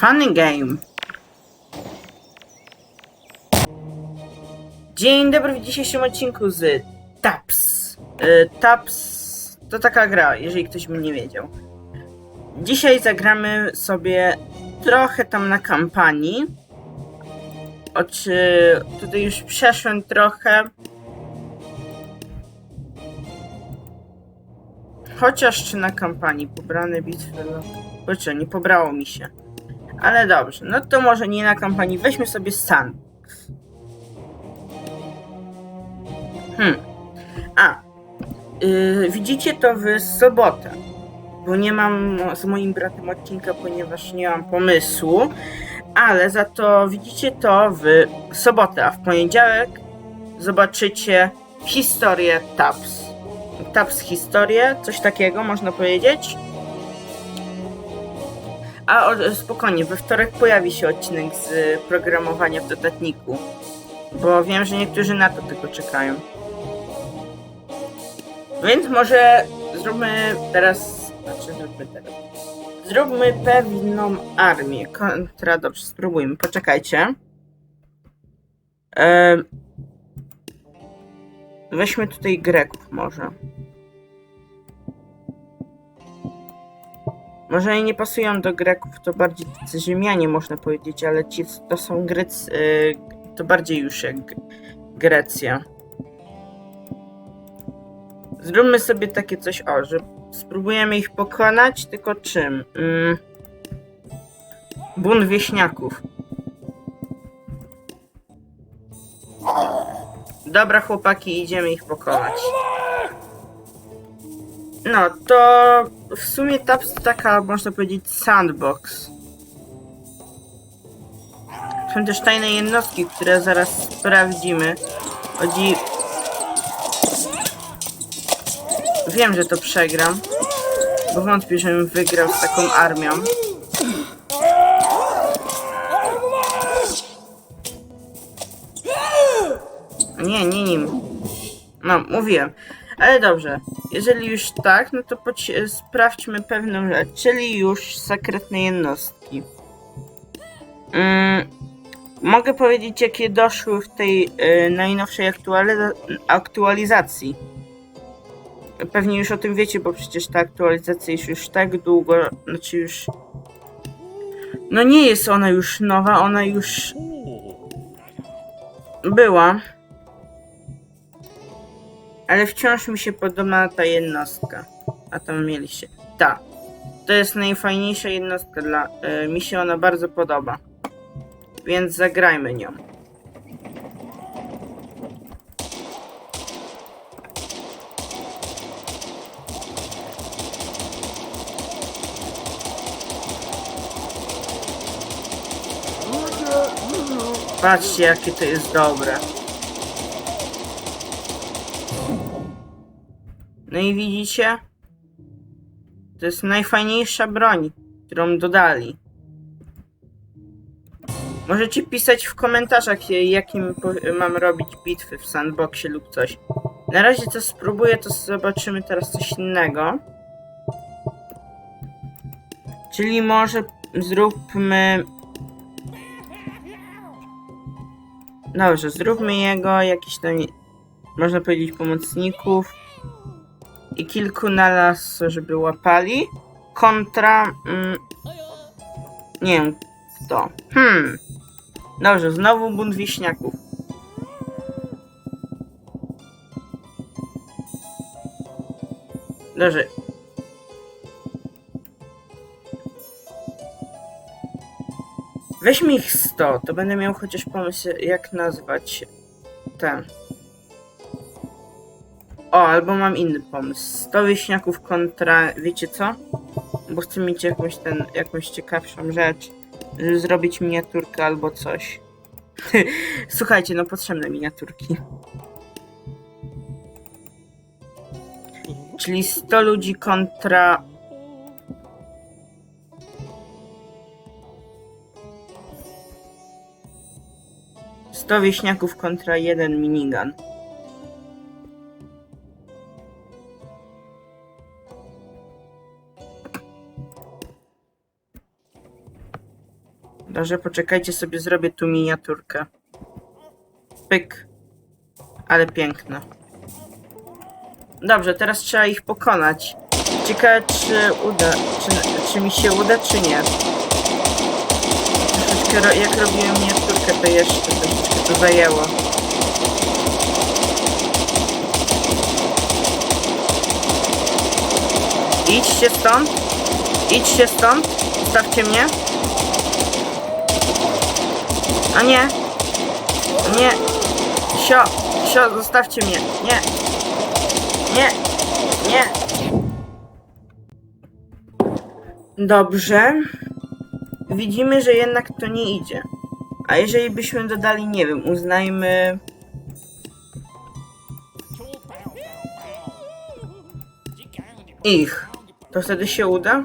Funny game. Dzień dobry w dzisiejszym odcinku z TAPS. Y, TAPS to taka gra, jeżeli ktoś by nie wiedział. Dzisiaj zagramy sobie trochę tam na kampanii. Oczy, tutaj już przeszłem trochę. Chociaż czy na kampanii pobrane bitwy, no kurczę, nie pobrało mi się. Ale dobrze, no to może nie na kampanii, weźmy sobie Sun. Hmm. A, yy, widzicie to w sobotę, bo nie mam z moim bratem odcinka, ponieważ nie mam pomysłu, ale za to widzicie to w sobotę, a w poniedziałek zobaczycie historię TAPS. TAPS historię, coś takiego można powiedzieć. A o, spokojnie, we wtorek pojawi się odcinek z y, programowania w dodatniku. Bo wiem, że niektórzy na to tylko czekają. Więc może zróbmy teraz. Znaczy, zróbmy teraz. Zróbmy pewną armię. Kontra, dobrze, spróbujmy. Poczekajcie. Weźmy tutaj Greków może. Może nie pasują do Greków, to bardziej tacy Rzymianie można powiedzieć, ale ci to są Grec... y, to bardziej już jak Grecja. Zróbmy sobie takie coś, o, że spróbujemy ich pokonać, tylko czym? Mm. Bunt wieśniaków. Dobra chłopaki, idziemy ich pokonać. No, to w sumie TAPS to taka, można powiedzieć, sandbox. Są też tajne jednostki, które zaraz sprawdzimy. Chodzi... Wiem, że to przegram. Bo wątpię, żebym wygrał z taką armią. Nie, nie nim. No, mówiłem. Ale dobrze, jeżeli już tak, no to sprawdźmy pewną rzecz, czyli już sekretne jednostki. Mm, mogę powiedzieć, jakie doszły w tej y, najnowszej aktualiza- aktualizacji. Pewnie już o tym wiecie, bo przecież ta aktualizacja jest już tak długo, znaczy już... No nie jest ona już nowa, ona już była. Ale wciąż mi się podoba ta jednostka. A tam mieliście. Ta. To jest najfajniejsza jednostka dla. Y, mi się ona bardzo podoba. Więc zagrajmy nią. Patrzcie, jakie to jest dobre. No i widzicie? To jest najfajniejsza broń, którą dodali. Możecie pisać w komentarzach, jakim mam robić bitwy w sandboxie lub coś. Na razie co spróbuję, to zobaczymy teraz coś innego. Czyli może zróbmy... Dobrze, zróbmy jego jakiś tam, można powiedzieć, pomocników i kilku na las, żeby łapali. Kontra. Mm, nie wiem kto. Hmm. Dobrze, znowu bunt wieśniaków. Dobrze. Weźmy ich 100, to będę miał chociaż pomysł, jak nazwać ten. O, albo mam inny pomysł. 100 wieśniaków kontra, wiecie co? Bo chcę mieć jakąś ten, jakąś ciekawszą rzecz. Żeby zrobić miniaturkę albo coś. Słuchajcie, no potrzebne miniaturki. Czyli 100 ludzi kontra... Sto wieśniaków kontra jeden minigun. Dobrze, poczekajcie sobie, zrobię tu miniaturkę. Pyk. Ale piękna. Dobrze, teraz trzeba ich pokonać. Ciekawe, czy uda, czy, czy mi się uda, czy nie. Troszeczkę, ro- jak robiłem miniaturkę, to jeszcze troszeczkę to zajęło. Idźcie stąd. Idźcie stąd. Zostawcie mnie. A nie. Nie. Sio. Sio, zostawcie mnie. Nie. Nie. Nie. Dobrze. Widzimy, że jednak to nie idzie. A jeżeli byśmy dodali, nie wiem, uznajmy... Ich. To wtedy się uda?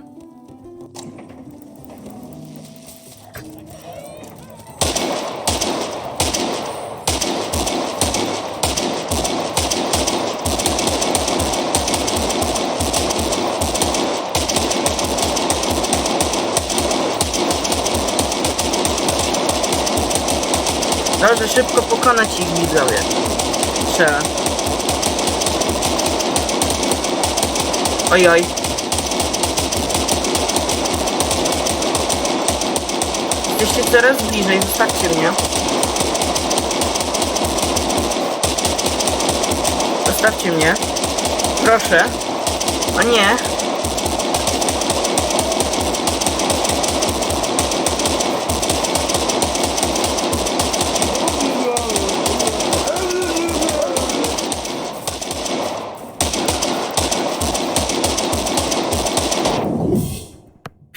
Dobrze, szybko pokonać ich widzowie. Trzeba. Oj, oj. Jesteście coraz bliżej, zostawcie mnie. Zostawcie mnie. Proszę. O nie.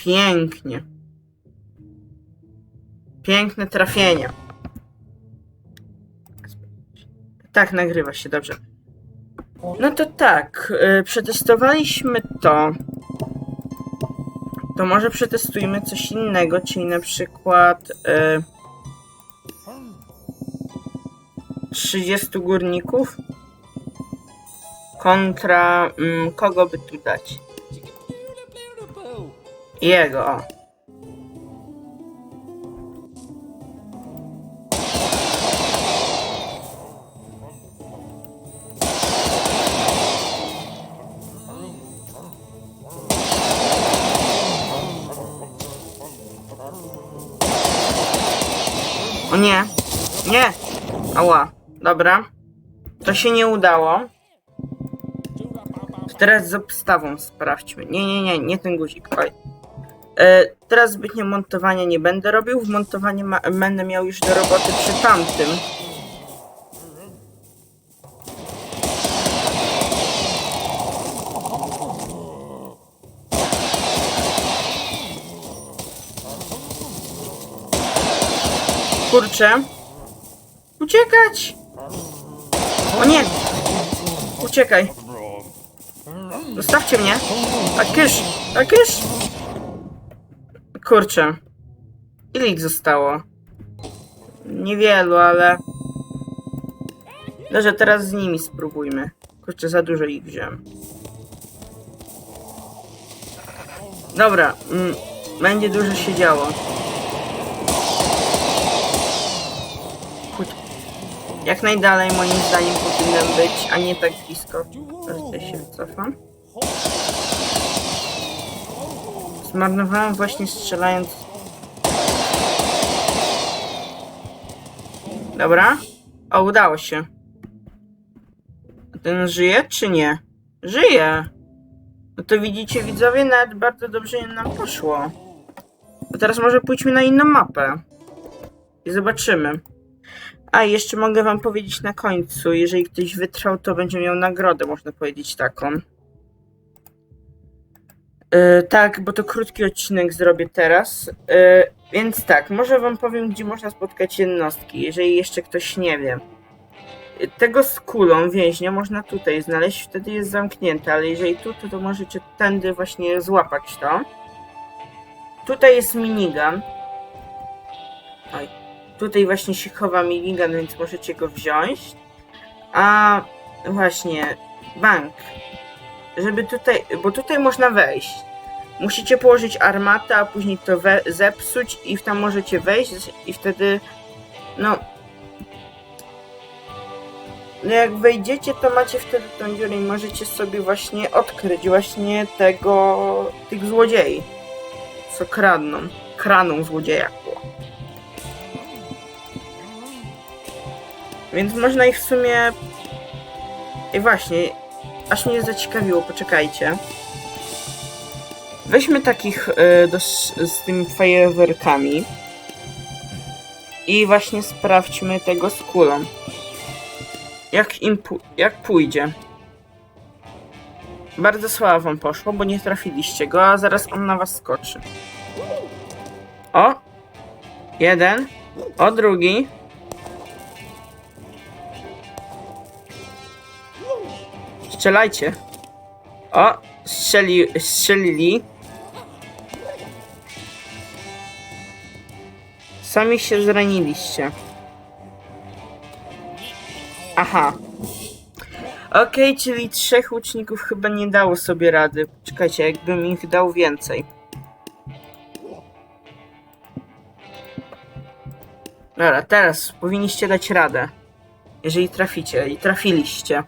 Pięknie. Piękne trafienie. Tak, nagrywa się, dobrze. No to tak, y, przetestowaliśmy to. To może przetestujmy coś innego, czyli na przykład y, 30 górników kontra mm, kogo by tu dać? Jego, o. Nie, nie, ała, dobra, to się nie udało. Teraz z obstawą sprawdźmy. Nie, nie, nie, nie ten guzik. Oj. E, teraz zbytnio montowania nie będę robił. W montowanie ma, będę miał już do roboty przy tamtym. Kurczę. Uciekać! O nie! Uciekaj. Zostawcie mnie. A kysz. Kurczę. Ile ich zostało? Niewielu, ale... Dobrze, teraz z nimi spróbujmy. Kurczę, za dużo ich wziąłem. Dobra, mm, będzie dużo się działo. Jak najdalej moim zdaniem powinienem być, a nie tak blisko. Teraz się wycofam. Zmarnowałem właśnie strzelając. Dobra. O, udało się. Ten żyje czy nie? Żyje. No to widzicie widzowie, nawet bardzo dobrze nam poszło. To teraz może pójdźmy na inną mapę. I zobaczymy. A, jeszcze mogę wam powiedzieć na końcu, jeżeli ktoś wytrwał, to będzie miał nagrodę, można powiedzieć taką. Yy, tak, bo to krótki odcinek zrobię teraz. Yy, więc tak, może wam powiem, gdzie można spotkać jednostki, jeżeli jeszcze ktoś nie wie. Yy, Tego z kulą więźnia można tutaj znaleźć, wtedy jest zamknięte, ale jeżeli tu, to, to możecie tędy właśnie złapać to. Tutaj jest minigun. Oj. Tutaj właśnie się chowa minigun, więc możecie go wziąć. A właśnie, bank. Żeby tutaj, bo tutaj można wejść. musicie położyć armatę, a później to zepsuć i tam możecie wejść i wtedy, no... No jak wejdziecie, to macie wtedy tą dziurę i możecie sobie właśnie odkryć właśnie tego, tych złodziei, co kradną, kraną złodzieja. Więc można ich w sumie... I właśnie, aż mnie zaciekawiło, poczekajcie. Weźmy takich y, do, z tymi fajerwerkami. I właśnie sprawdźmy tego z kulą. Jak im jak pójdzie. Bardzo słabo wam poszło, bo nie trafiliście go, a zaraz on na was skoczy. O! Jeden. O drugi. Strzelajcie. O! Strzeli, strzelili. Sami się zraniliście. Aha. Okej, czyli trzech łuczników chyba nie dało sobie rady. Czekajcie, jakbym ich dał więcej. Dobra, teraz powinniście dać radę. Jeżeli traficie i trafiliście.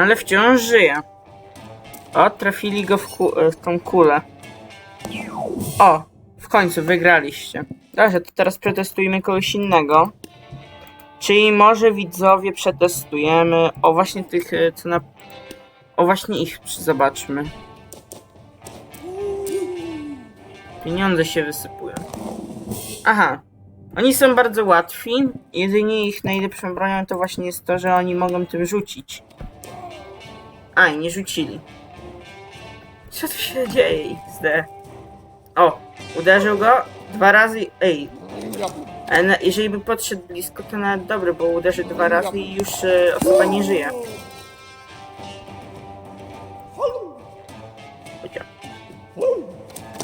Ale wciąż żyje. O, trafili go w, ku- w tą kulę. O, w końcu wygraliście. Dobrze, to teraz przetestujmy kogoś innego. Czyli może widzowie przetestujemy. O, właśnie tych, e, co na. O, właśnie ich zobaczmy. Pieniądze się wysypują. Aha. Oni są bardzo łatwi. Jedynie ich najlepszą bronią to właśnie jest to, że oni mogą tym rzucić. A, i nie rzucili. Co tu się dzieje, XD? O, uderzył go dwa razy. Ej, jeżeli by podszedł blisko, to nawet dobry, bo uderzy dwa razy i już e, osoba nie żyje.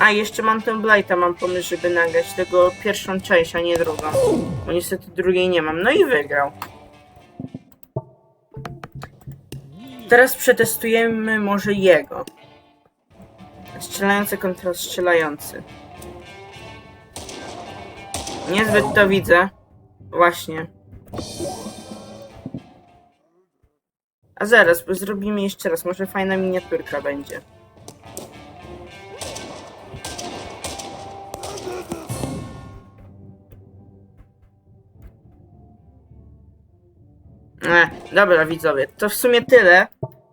A, jeszcze mam ten Blighta, mam pomysł, żeby nagrać tego pierwszą część, a nie drugą. Bo niestety drugiej nie mam. No i wygrał. Teraz przetestujemy może jego. Strzelający kontra strzelający. Niezbyt to widzę. Właśnie. A zaraz, bo zrobimy jeszcze raz. Może fajna miniaturka będzie. E, dobra widzowie, to w sumie tyle,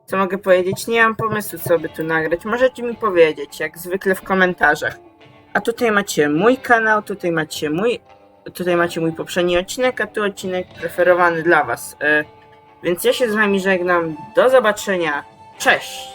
co mogę powiedzieć. Nie mam pomysłu, co by tu nagrać. Możecie mi powiedzieć, jak zwykle w komentarzach. A tutaj macie mój kanał, tutaj macie mój, tutaj macie mój poprzedni odcinek, a tu odcinek preferowany dla was. E, więc ja się z wami żegnam. Do zobaczenia. Cześć!